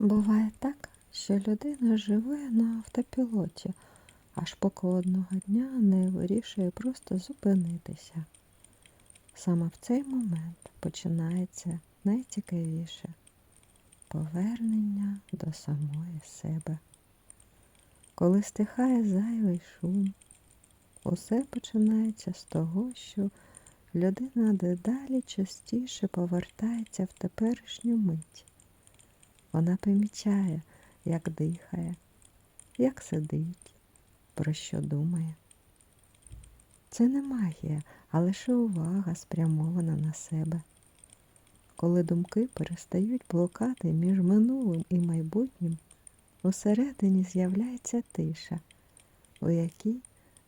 Буває так, що людина живе на автопілоті, аж поки одного дня не вирішує просто зупинитися. Саме в цей момент починається найцікавіше повернення до самої себе. Коли стихає зайвий шум, усе починається з того, що людина дедалі частіше повертається в теперішню мить. Вона помічає, як дихає, як сидить, про що думає. Це не магія, а лише увага спрямована на себе. Коли думки перестають блукати між минулим і майбутнім, усередині з'являється тиша, у якій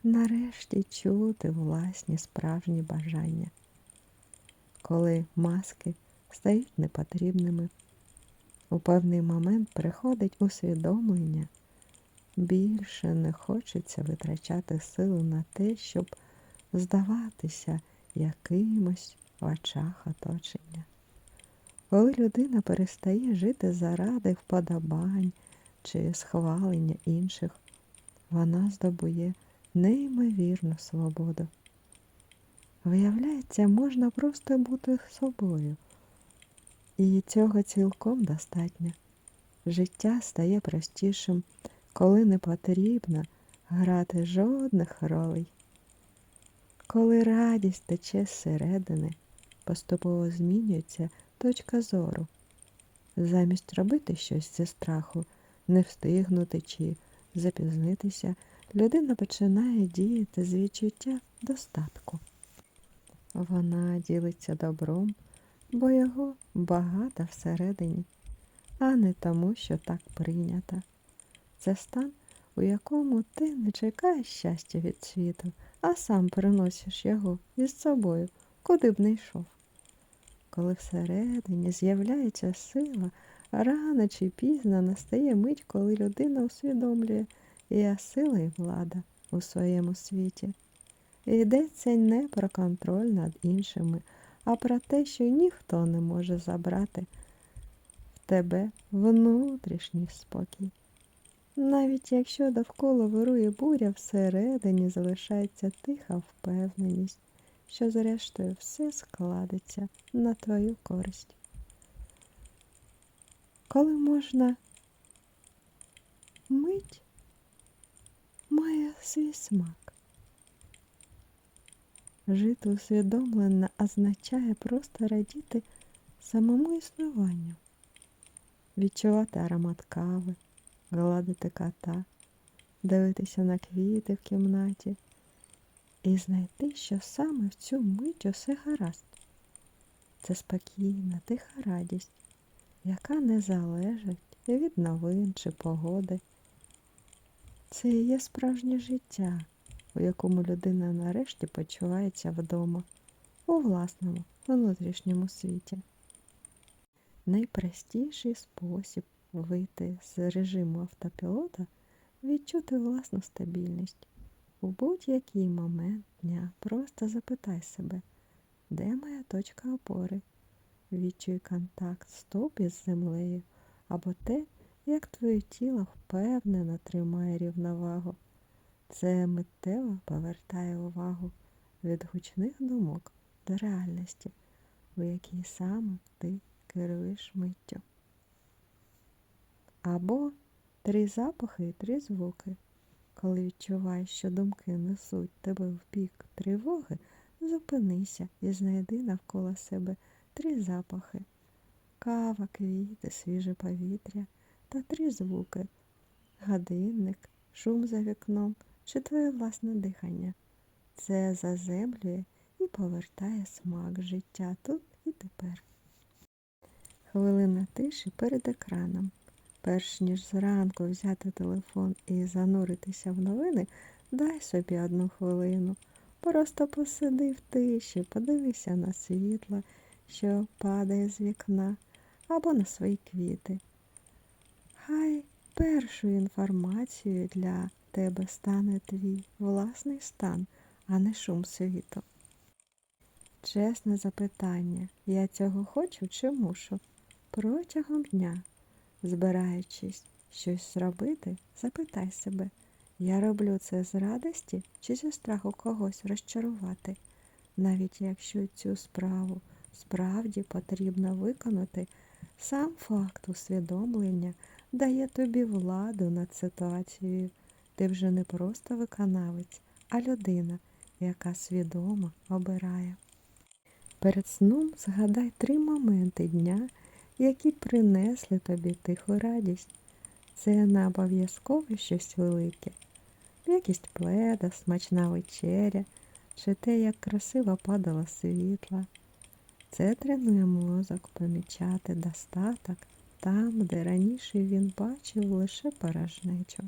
нарешті чути власні справжні бажання. Коли маски стають непотрібними, у певний момент приходить усвідомлення, більше не хочеться витрачати сили на те, щоб здаватися якимось в очах оточення. Коли людина перестає жити заради вподобань чи схвалення інших, вона здобує неймовірну свободу. Виявляється, можна просто бути собою. І цього цілком достатньо. Життя стає простішим, коли не потрібно грати жодних ролей. Коли радість тече зсередини, поступово змінюється точка зору. Замість робити щось зі страху, не встигнути чи запізнитися, людина починає діяти з відчуття достатку. Вона ділиться добром, бо його багато всередині, а не тому, що так прийнято. Це стан, у якому ти не чекаєш щастя від світу, а сам приносиш його із собою, куди б не йшов. Коли всередині з'являється сила, рано чи пізно настає мить, коли людина усвідомлює, я сила і влада у своєму світі. Йдеться не про контроль над іншими, а про те, що ніхто не може забрати в тебе внутрішній спокій. Навіть якщо довкола вирує буря, всередині залишається тиха впевненість, що зрештою все складеться на твою користь. Коли можна мить має свій смак. Жити усвідомлено означає просто радіти самому існуванню, відчувати аромат кави, гладити кота, дивитися на квіти в кімнаті і знайти, що саме в цю мить усе гаразд. Це спокійна, тиха радість, яка не залежить від новин чи погоди. Це і є справжнє життя, у якому людина нарешті почувається вдома, у власному внутрішньому світі. Найпростіший спосіб вийти з режиму автопілота відчути власну стабільність. У будь-який момент дня просто запитай себе, де моя точка опори? Відчуй контакт стоп із землею або те, як твоє тіло впевнено тримає рівновагу. Це миттєво повертає увагу від гучних думок до реальності, у якій саме ти керуєш миттю. Або три запахи і три звуки. Коли відчуваєш, що думки несуть тебе в бік тривоги, зупинися і знайди навколо себе три запахи кава, квіти, свіже повітря та три звуки годинник, шум за вікном чи твоє власне дихання. Це заземлює і повертає смак життя тут і тепер. Хвилина тиші перед екраном. Перш ніж зранку взяти телефон і зануритися в новини, дай собі одну хвилину. Просто посиди в тиші, подивися на світло, що падає з вікна, або на свої квіти. Хай першою інформацією для тебе стане твій власний стан, а не шум світу. Чесне запитання, я цього хочу чи мушу? Протягом дня Збираючись щось зробити, запитай себе, я роблю це з радості чи зі страху когось розчарувати, навіть якщо цю справу справді потрібно виконати, сам факт усвідомлення дає тобі владу над ситуацією. Ти вже не просто виконавець, а людина, яка свідомо обирає. Перед сном згадай три моменти дня, які принесли тобі тиху радість. Це не обов'язково щось велике. Якість пледа, смачна вечеря, чи те, як красиво падало світло. Це тренує мозок помічати достаток там, де раніше він бачив лише порожнечу.